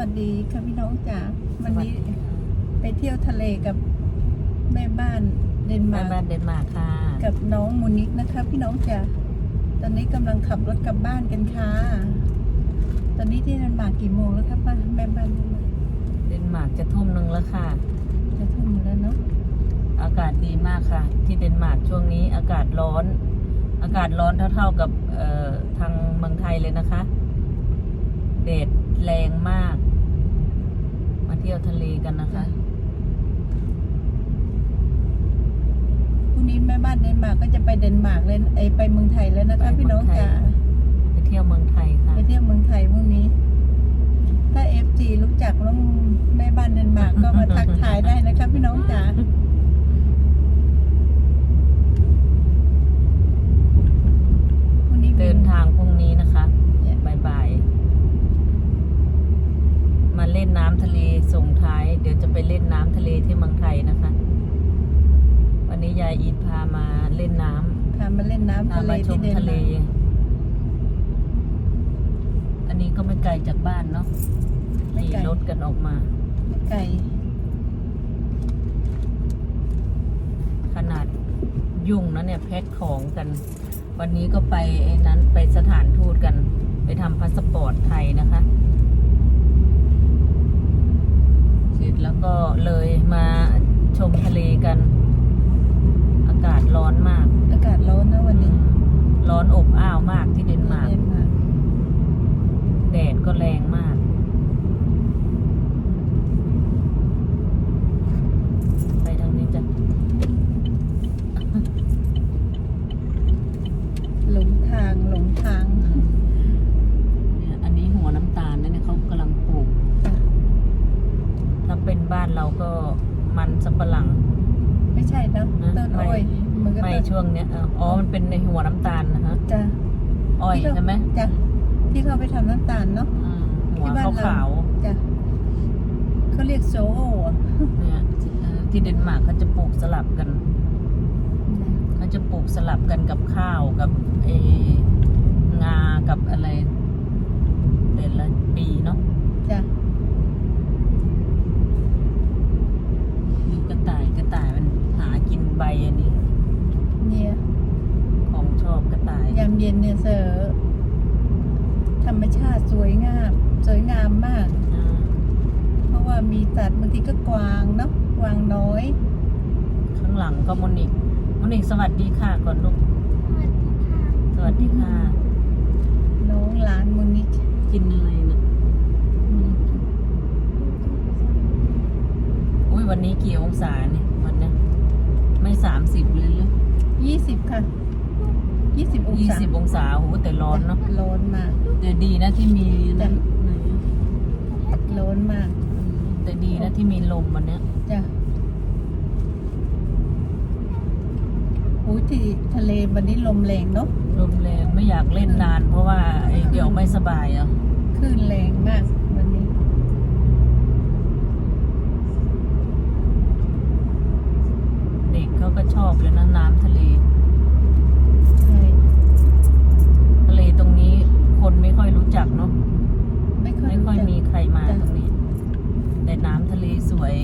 วัสดีค่ะพี่น้องจ๋าวันนี้ไปเที่ยวทะเลกับแม่บ้านเดนแม่มาร์บ้านกเดนมาร์กค่ะ กับน้องมูนิกนะคะ พี่น้องจ๋าตอนนี้กำลังขับรถกลับบ้านกันค่ะ ตอนนี้ที่เดนมาร์กกี่โมงแล้วครับป้าแม่บ้านเดนมาร์กเดนมาร์กจะทุ่มหนึ่งแล้วค่ะ จะทุ่มแล้วเนาะอากาศดีมากค่ะ ที่เดนมาร์กช่วงนี้อากาศร้อน อากาศร้อนเท่าๆกับเอ่อทางเมืองไทยเลยนะคะแดดแรงมาก มาเที่ยวทะเล กันนะคะพรุ่งนี้แม่บ้านเดนมาร์กก็จะไปเดนมาร์กเลยไอยไปเมืองไทยแล้วนะคะไปเมืพี่องน้องไทยจ๋าไปเที่ยวเมืองไทยค่ะ ไปเที่ยวเมืองไทยพรุ่งนี้ ถ้าเอฟซีรู้จักน้องแม่บ้านเดนมาร์กก็มาทักทายได้นะคะ พี่น้องจ๋าพรุ่งนี้บิ เดินทางพรุ่งนี้นะคะบ่ายๆมาเล่นน้ำทะเลส่งท้าย เดี๋ยวจะไปเล่นน้ำทะเลที่เมืองไทยนะคะ วันนี้ยายอีทพามาเล่นน้ำพามาเล่นน้ำพาทะเลมาชที่มเดนทะเล มาร์กอันนี้ก็ไม่ไกลจากบ้านเนาะไม่ขี่ไกลรถกันออกมา ไม่ไกลขนาดยุ่งนะเนี่ยแพ็คของกัน วันนี้ก็ไปไอ้นั้นไปสถานทูตกัน ไปทำพาสปอร์ตไทยนะคะเสร็จแล้วก็เลยมาชมทะเลกันอากาศร้อนมาก อากาศร้อนนะวันนี้ร้อนอบอ้าวมากที่เดนมาร์กเดนมาร์กแดดก็แรงมาก ไปทางนี้จ้ะหลงทางหลงทางเนี่ยอันนี้หัวน้ำตาลนะเนี่ยเขากำลังปลูกจ้ะถ้าเป็นบ้านเราก็มันสำปะหลัง ไม่ใช่นะนะต้นไม่อ้อยมันก็ไม่ต้นช่วงเนี้ยเอออ๋อมันเป็นในหัวน้ำตาลนะฮะจ้ะอ้อยที่เขาใช่ไหมจ้ะที่เขาไปทำน้ำตาลเนาะอืมหัวที่บ้านเราขาวจ้ะเขาเรียกโซโออะๆเนี่ยเออที่เดนมาร์กเขาจะปลูกสลับกันเขาจะปลูกสลับกันกับข้าวกับเอองากับอะไรเดือนละปีเนาะจ้ะ ดูกระต่ายกระต่ายมันหา กินใบอันนี้ เนี่ยของชอบกระต่าย ยามเย็นเนี่ยเสือธรรมชาติสวยงาม สวยงามมาก อ่าเพราะว่ามีสัตว์บางทีก็กวางเนาะกวางน้อย ข้างหลังก็มอนิกมอนิกสวัสดีค่ะก่อนลูก สวัสดีค่ะ น้องหลานมุนิกกินอะไรนะอุ้ยวันนี้กี่องศาเนี่ยวันเนี้ยไม่สามสิบเลยหรือ ยี่สิบ ค่ะยี่สิบองยี่ศาสิบองศาโหแต่ร้อนเนาะร้อนมากแต่ดีนะที่มีนั่นร้อนมากแต่ดีนะที่มีลมวันเนี้ยจ้ะโอ้ยที่ทะเลวันนี้ลมแรงเนาะลมแรงไม่อยากเล่นนาน เพราะว่าไอ้เดี๋ยวไม่สบายอะคลื่นแรงมากวันนี้ เด็กเขาก็ชอบเลยนะน้ำทะเล ใช่ ทะเลตรงนี้คนไม่ค่อยรู้จักเนาะ ไม่ค่อย ไม่ค่อย รู้จัก มีใครมา จ้ะ ตรงนี้ แต่น้ำทะเลสวย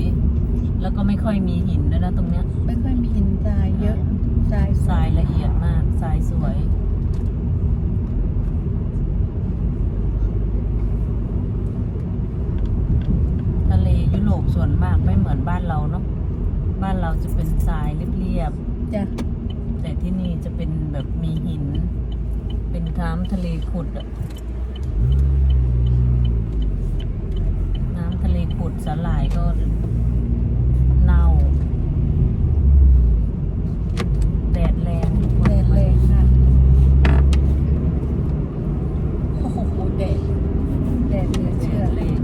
แล้วก็ไม่ค่อยมีหินด้วยนะตรงเนี้ยไม่ค่อยมีหินทรายเยอะทรายทรายละเอียดมากทรายสวย ทะเลยุโรปส่วนมากไม่เหมือนบ้านเราเนาะบ้านเราจะเป็นทรายเรียบจ้ะๆแต่ที่นี่จะเป็นแบบมีหิน เป็นน้ำทะเลขุดอะน้ำทะเลขุดสาหร่ายก็เน่า แดดแรงทุกคน แดดแรงค่ะโอ้โหแดด แดดเหลือ แด เชื่อ ดแรง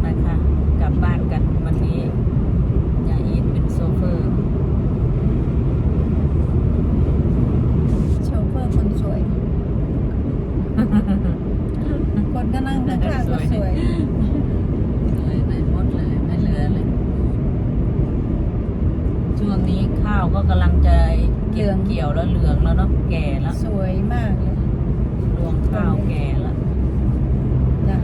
ไปค่ะ กลับบ้านกันวันนี้ยาอีทเป็นโซเฟอร์ โชเฟอร์คนสวย คนก็นั่งข้างๆก็สวย เลยไม่หมดเลยไม่เหลือเลย ช่วงนี้ ข้าวก็กำลังจะเก็บเกี่ยวแล้วเหลืองแล้วเนาะแก่แล้วสวยมากเลยรวงข้าวแก่ละ จ้ะ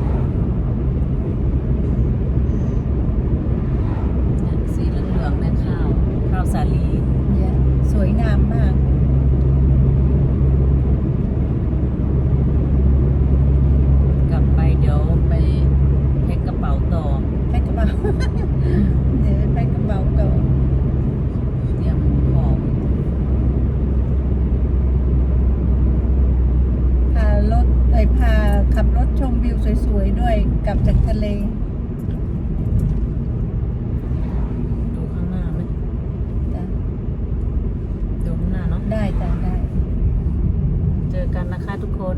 เนี่ยสีเหลืองๆเนี่ยข้าว ข้าวสาลี เนี่ยสวยงามมาก กลับไปเดี๋ยวไปแพ็คกระเป๋าต่อ แพ็คกระเป๋า เดี๋ยวไปกระเป๋าต่อ เตรียมของ พารถไอยพาขับรถชมวิวสวยๆด้วย กลับจากทะเล ดูข้างหน้าไหมจ้ะดูข้างหน้าเนาะ ได้จ้ะได้ เจอกันนะคะทุกคน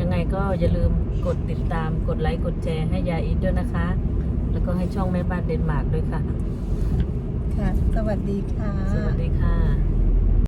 ยังไงก็อย่าลืมกดติดตาม กดไลค์ กดแชร์ให้ยาอิทด้วยนะคะ แล้วก็ให้ช่องแม่บ้านเดนมาร์กด้วยค่ะ ค่ะ สวัสดีค่ะ สวัสดีค่ะ